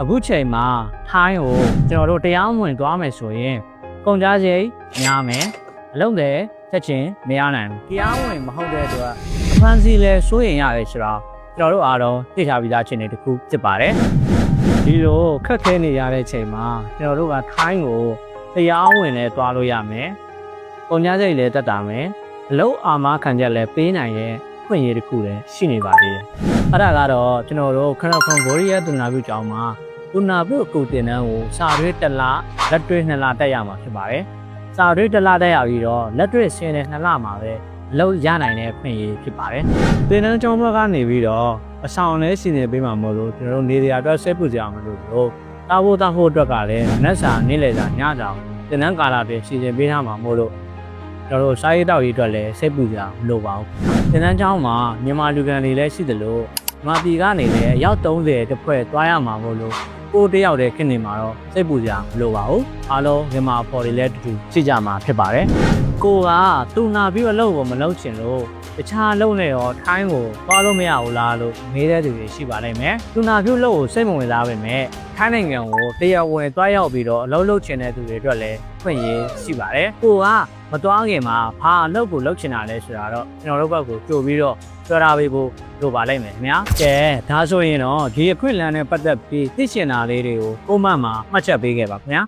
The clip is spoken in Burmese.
အခုချိန်မှာထိုင်းကိုကျွန်တော်တို့တရားဝင်သွားမယ်ဆိုရင်ကုန်ကြစရိတ်များမယ်အလုံးတယ်ချက်ချင်းမရနိုင်ဘူးတရားဝင်မဟုတ်တဲ့အတွက်အဖန်စီလဲစိုးရင်ရတယ်ဆိုတော့ကျွန်တော်တို့အားလုံးသိထားပြီးသားချင်းတွေတစ်ခုဖြစ်ပါတယ်ဒီလိုခက်ခဲနေရတဲ့ချိန်မှာကျွန်တော်တို့ကထိုင်းကိုတရားဝင်လဲသွားလို့ရမယ်ကုန်ကြစရိတ်လဲတက်တာမယ်အလုံးအာမခံချက်လဲပေးနိုင်ရဲ့ဖွင့်ရည်တစ်ခုလည်းရှိနေပါသေးတယ်အဲ့ဒါကတော့ကျွန်တော်တို့ခရခွန်ဂိုရီးယားတူနာပြုကျောင်းမှာ သူနာပြုအကူတင်တန်းကိုစာရွေးတစ်လလက်တွေ့နှစ်လတက်ရမှာဖြစ်ပါတယ်။စာရွေးတစ်လတက်ရပြီးတော့လက်တွေ့ဆင်းတဲ့နှစ်လမှာပဲအလုပ်ရနိုင်တဲ့ဖွင့်ရည်ဖြစ်ပါတယ်။တင်တန်းကျောင်းဘက်ကနေပြီးတော့အဆောင်လဲစီနေပေးမှာမို့လို့ကျွန်တော်တို့နေရာအတွက်ဆက်ပူကြအောင်လို့လို့တာဖို့တာဖို့အတွက်ကလည်းနက်စာနေ့လေစာညတောင်တင်တန်းကာလာတွေစီစဉ်ပေးထားမှာမို့လို့ကျွန်တော်တို့စားရေးတောက်ရေးအတွက်လည်းစိတ်ပူကြအောင်မလိုပါဘူး။တင်တန်းကျောင်းမှာမြန်မာလူကန်တွေလည်းရှိတယ်လို့ မာပြည်ကနေလည်းအယောက်30တစ်ဖွဲ့သွားရမှာမို့လို့ကိုတယောက်တည်းခင်နေမှာတော့စိတ်ပူစရာမလိုပါဘူးအားလုံးမြန်မာဖော်တွေလည်းတူတူရှိကြမှာဖြစ်ပါတယ်ကိုကတူနာပြီးတော့လှုပ်ကိုမလှုပ်ချင်လို့ တခြားလှုပ်နေရောထိုင်းကိုသွားလို့မရဘူးလားလို့မေးတဲ့သူတွေရှိပါလိမ့်မယ်တူနာပြုတ်လှုပ်ကိုစိတ်မဝင်စားပါပဲထိုင်းနိုင်ငံကိုတရားဝင်သွားရောက်ပြီးတော့အလုပ်လုပ်ချင်တဲ့သူတွေအတွက်လည်းဖွင့်ရေးရှိပါတယ်ကိုကမသွားခင်မှာဘာအလုပ်ကိုလုပ်ချင်တာလဲဆိုတာတော့ကျွန်တော်တို့ဘက်ကိုကြိုပြီးတော့ပြောထားပေးဖို့လိုပါလိမ့်မယ်ခင်ဗျာကဲဒါဆိုရင်တော့ဒီအခွင့်အလမ်းနဲ့ပတ်သက်ပြီးသိချင်တာလေးတွေကိုကိုမန့်မှာမှတ်ချက်ပေးခဲ့ပါခင်ဗျာ